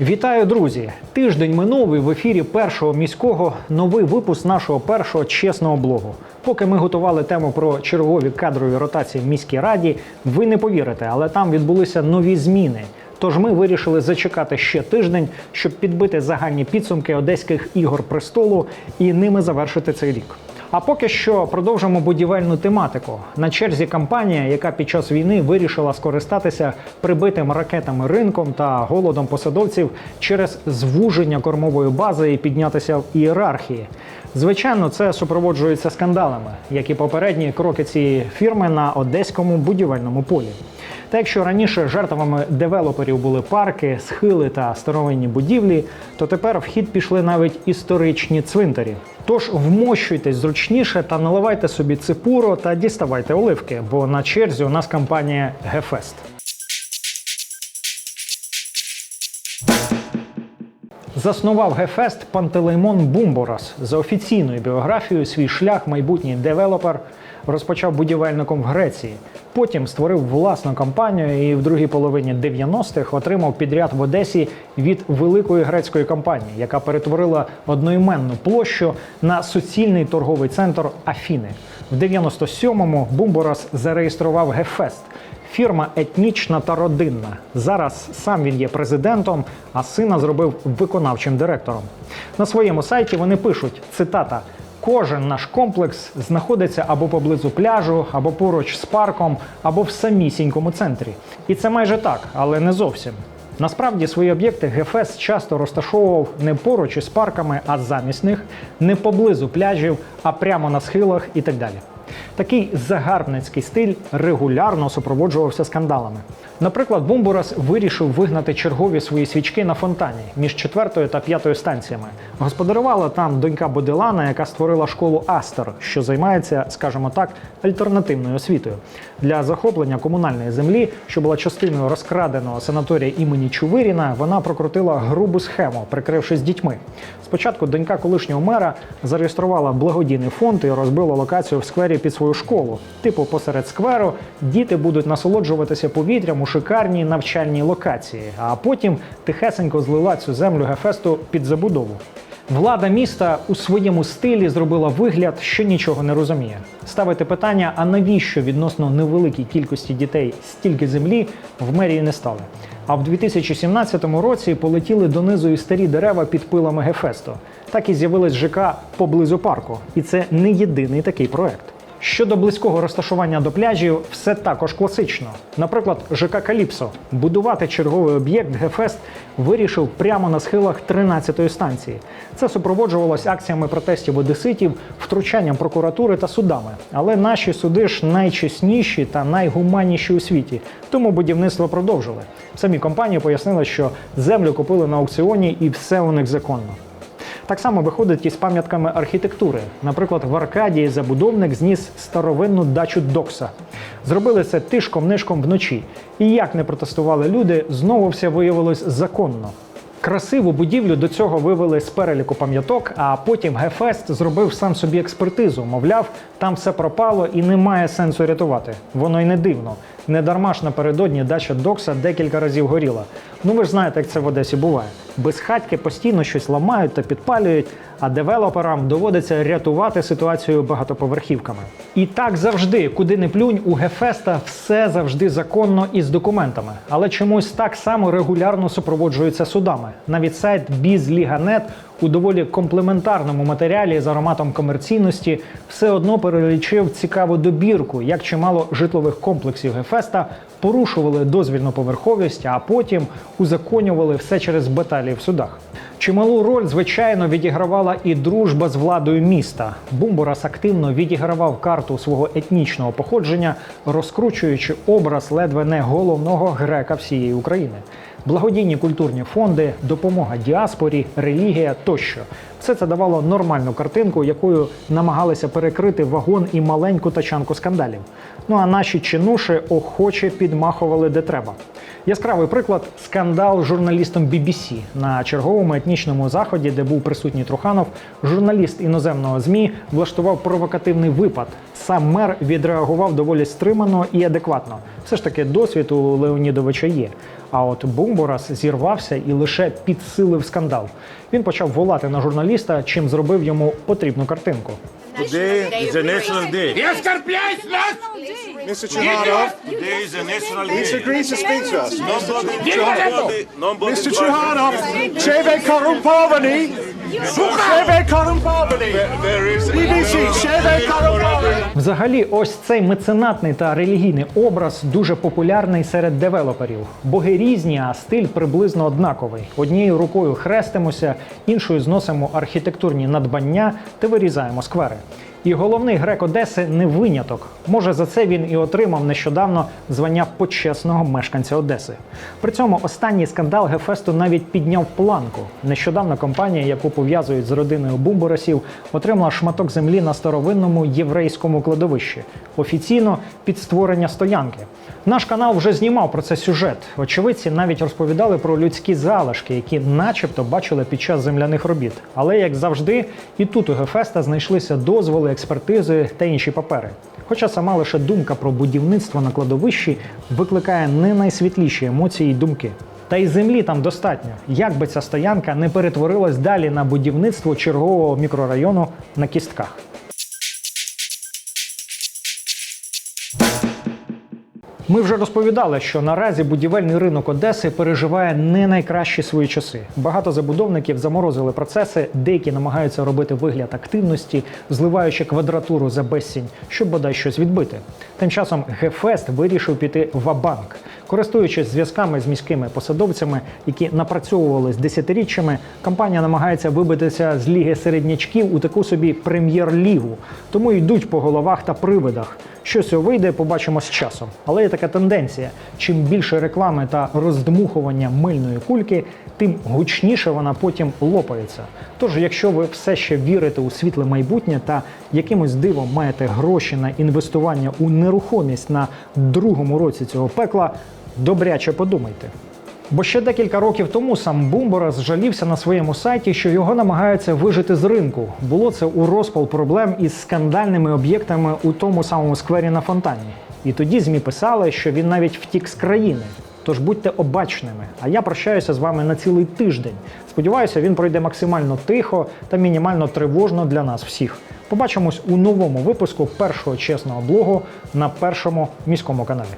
Вітаю, друзі! Тиждень минув і в ефірі першого міського новий випуск нашого першого чесного блогу. Поки ми готували тему про чергові кадрові ротації в міській раді, ви не повірите, але там відбулися нові зміни. Тож ми вирішили зачекати ще тиждень, щоб підбити загальні підсумки одеських ігор престолу і ними завершити цей рік. А поки що продовжимо будівельну тематику. На черзі компанія, яка під час війни вирішила скористатися прибитим ракетами ринком та голодом посадовців через звуження кормової бази і піднятися в ієрархії. Звичайно, це супроводжується скандалами, як і попередні кроки цієї фірми на одеському будівельному полі. Та якщо раніше жертвами девелоперів були парки, схили та старовинні будівлі, то тепер в хід пішли навіть історичні цвинтарі. Тож вмощуйтесь зручніше та наливайте собі ципуро та діставайте оливки, бо на черзі у нас компанія Гефест. Заснував Гефест Пантелеймон Бумборас. За офіційною біографією свій шлях майбутній девелопер розпочав будівельником в Греції. Потім створив власну компанію і в другій половині 90-х отримав підряд в Одесі від великої грецької компанії, яка перетворила одноіменну площу на суцільний торговий центр Афіни. В 97-му Бумборас зареєстрував Гефест. Фірма етнічна та родинна. Зараз сам він є президентом, а сина зробив виконавчим директором. На своєму сайті вони пишуть: цитата. Кожен наш комплекс знаходиться або поблизу пляжу, або поруч з парком, або в самісінькому центрі. І це майже так, але не зовсім. Насправді свої об'єкти ГФС часто розташовував не поруч із парками, а замість них, не поблизу пляжів, а прямо на схилах і так далі. Такий загарбницький стиль регулярно супроводжувався скандалами. Наприклад, Бумбурас вирішив вигнати чергові свої свічки на фонтані між четвертою та п'ятою станціями. Господарювала там донька Боделана, яка створила школу Астер, що займається, скажімо так, альтернативною освітою. Для захоплення комунальної землі, що була частиною розкраденого санаторія імені Чувиріна, вона прокрутила грубу схему, прикрившись дітьми. Спочатку донька колишнього мера зареєструвала благодійний фонд і розбила локацію в сквері під свою школу. Типу, посеред скверу діти будуть насолоджуватися повітрям у шикарній навчальній локації, а потім тихесенько злила цю землю Гефесту під забудову. Влада міста у своєму стилі зробила вигляд, що нічого не розуміє. Ставити питання, а навіщо відносно невеликій кількості дітей стільки землі в мерії не стали. А в 2017 році полетіли донизу і старі дерева під пилами Гефесту. Так і з'явилась ЖК поблизу парку. І це не єдиний такий проект. Щодо близького розташування до пляжів, все також класично. Наприклад, ЖК Каліпсо будувати черговий об'єкт Гефест вирішив прямо на схилах 13-ї станції. Це супроводжувалось акціями протестів одеситів, втручанням прокуратури та судами. Але наші суди ж найчесніші та найгуманніші у світі, тому будівництво продовжили. Самі компанії пояснили, що землю купили на аукціоні і все у них законно. Так само виходить із пам'ятками архітектури. Наприклад, в Аркадії забудовник зніс старовинну дачу Докса. Зробили це тишком-нишком вночі. І як не протестували люди, знову все виявилось законно. Красиву будівлю до цього вивели з переліку пам'яток, а потім Гефест зробив сам собі експертизу. Мовляв, там все пропало і немає сенсу рятувати. Воно й не дивно. Не дарма ж напередодні дача Докса декілька разів горіла. Ну ви ж знаєте, як це в Одесі буває. Безхатьки постійно щось ламають та підпалюють, а девелоперам доводиться рятувати ситуацію багатоповерхівками. І так завжди, куди не плюнь, у Гефеста все завжди законно і з документами. Але чомусь так само регулярно супроводжується судами. Навіть сайт BizLiga.net у доволі комплементарному матеріалі з ароматом комерційності все одно перелічив цікаву добірку, як чимало житлових комплексів Гефеста порушували дозвільну поверховість, а потім узаконювали все через баталії в судах. Чималу роль, звичайно, відігравала і дружба з владою міста. Бумбурас активно відігравав карту свого етнічного походження, розкручуючи образ ледве не головного грека всієї України. Благодійні культурні фонди, допомога діаспорі, релігія тощо. Все це давало нормальну картинку, якою намагалися перекрити вагон і маленьку тачанку скандалів. Ну а наші чинуші охоче підмахували де треба. Яскравий приклад скандал з журналістом BBC. на черговому етнічному заході, де був присутній Труханов. Журналіст іноземного змі влаштував провокативний випад. Сам мер відреагував доволі стримано і адекватно. Все ж таки, досвід у Леонідовича є. А от Бумбурас зірвався і лише підсилив скандал. Він почав волати на журналіста, чим зробив йому потрібну картинку. Today is a national day. Не оскорбляй нас! Mr. Chihanov, Today is a national he's day. agreed to speak to us. Nobody, Chihanov. nobody, nobody. Mr. Chihanov, Cheve Karumpavani, Взагалі, ось цей меценатний та релігійний образ дуже популярний серед девелоперів. Боги різні, а стиль приблизно однаковий. Однією рукою хрестимося, іншою зносимо архітектурні надбання та вирізаємо сквери. І головний грек Одеси не виняток. Може, за це він і отримав нещодавно звання почесного мешканця Одеси. При цьому останній скандал Гефесту навіть підняв планку. Нещодавно компанія, яку пов'язують з родиною Бумбурасів, отримала шматок землі на старовинному єврейському кладовищі. Офіційно під створення стоянки. Наш канал вже знімав про це сюжет. Очевидці навіть розповідали про людські залишки, які, начебто, бачили під час земляних робіт. Але як завжди, і тут у Гефеста знайшлися дозволи, експертизи та інші папери. Хоча сама лише думка про будівництво на кладовищі викликає не найсвітліші емоції й думки. Та й землі там достатньо. Як би ця стоянка не перетворилась далі на будівництво чергового мікрорайону на кістках. Ми вже розповідали, що наразі будівельний ринок Одеси переживає не найкращі свої часи. Багато забудовників заморозили процеси, деякі намагаються робити вигляд активності, зливаючи квадратуру за безцінь, щоб бодай щось відбити. Тим часом Гефест вирішив піти в банк Користуючись зв'язками з міськими посадовцями, які напрацьовувались десятиріччями, компанія намагається вибитися з ліги середнячків у таку собі прем'єр-лігу, тому йдуть по головах та привидах. Що цього вийде, побачимо з часом. Але є така тенденція: чим більше реклами та роздмухування мильної кульки, тим гучніше вона потім лопається. Тож, якщо ви все ще вірите у світле майбутнє та якимось дивом маєте гроші на інвестування у нерухомість на другому році цього пекла, добряче подумайте. Бо ще декілька років тому сам Бумбора зжалівся на своєму сайті, що його намагаються вижити з ринку. Було це у розпал проблем із скандальними об'єктами у тому самому сквері на фонтані. І тоді ЗМІ писали, що він навіть втік з країни. Тож будьте обачними. А я прощаюся з вами на цілий тиждень. Сподіваюся, він пройде максимально тихо та мінімально тривожно для нас всіх. Побачимось у новому випуску першого чесного блогу на першому міському каналі.